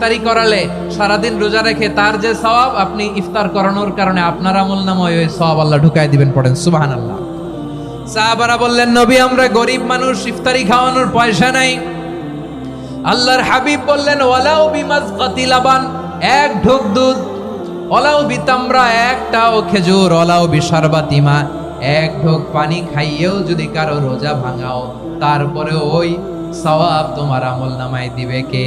ইফতারি করালে সারাদিন রোজা রেখে তার যে সওয়াব, আপনি ইফতার করানোর কারণে আপনার আমল নাময় ওই সওয়াব আল্লাহ ঢুকাই দিবেন পড়েন সুবাহান আল্লাহ সাহাবারা বললেন, নবী, আমরা গরিব মানুষ, ইফতারি খাওয়ানোর পয়সা নাই। আল্লাহর হাবিব বললেন, ওয়ালাউ বিমাজ কাতিলাবান এক ঢোক দুধ ওলাও বিতামরা, একটাও খেজুর ওলাও বিশারবাতিমা, এক ঢোক পানি খাইয়েও যদি কারও রোজা ভাঙাও তারপরে ওই সওয়াব তোমার আমল নামায় দিবে কে?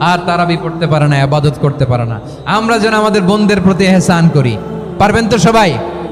আর তারাবি পড়তে পারে না, আবাদত করতে পারে না। আমরা যেন আমাদের বোনদের প্রতি এহসান করি। পারবেন তো সবাই?